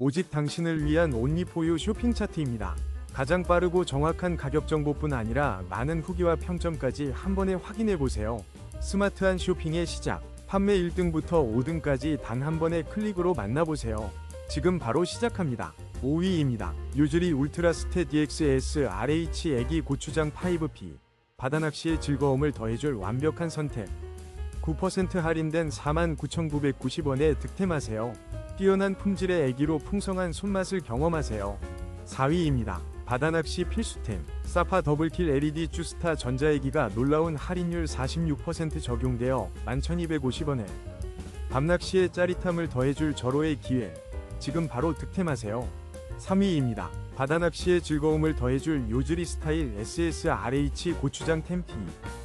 오직 당신을 위한 온리포유 쇼핑 차트입니다. 가장 빠르고 정확한 가격 정보뿐 아니라 많은 후기와 평점까지 한 번에 확인해 보세요. 스마트한 쇼핑의 시작. 판매 1등부터 5등까지 단 한 번의 클릭으로 만나보세요. 지금 바로 시작합니다. 5위입니다. 유즈리 울트라 스테 DXS RH 애기 고추장 5P. 바다낚시의 즐거움을 더해줄 완벽한 선택. 9% 할인된 49,990원에 득템하세요. 뛰어난 품질의 애기로 풍성한 손맛을 경험하세요. 4위입니다. 바다낚시 필수템 사파 더블킬 LED 주스타 전자애기가 놀라운 할인율 46% 적용되어 11,250원에 밤낚시의 짜릿함을 더해줄 절호의 기회 지금 바로 득템하세요. 3위입니다. 바다낚시의 즐거움을 더해줄 요즈리 스타일 SSRH 고추장 템피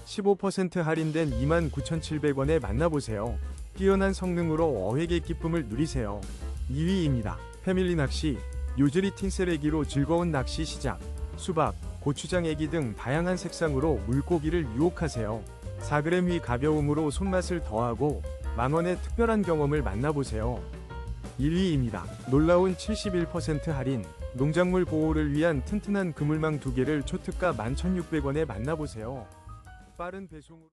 15% 할인된 29,700원에 만나보세요. 뛰어난 성능으로 어획의 기쁨을 누리세요. 2위입니다. 패밀리 낚시 요즈리 틴셀애기로 즐거운 낚시 시작 수박, 고추장 애기 등 다양한 색상으로 물고기를 유혹하세요. 4g 위 가벼움으로 손맛을 더하고 만원의 특별한 경험을 만나보세요. 1위입니다. 놀라운 71% 할인 농작물 보호를 위한 튼튼한 그물망 2개를 초특가 11,600원에 만나보세요. 빠른 배송으로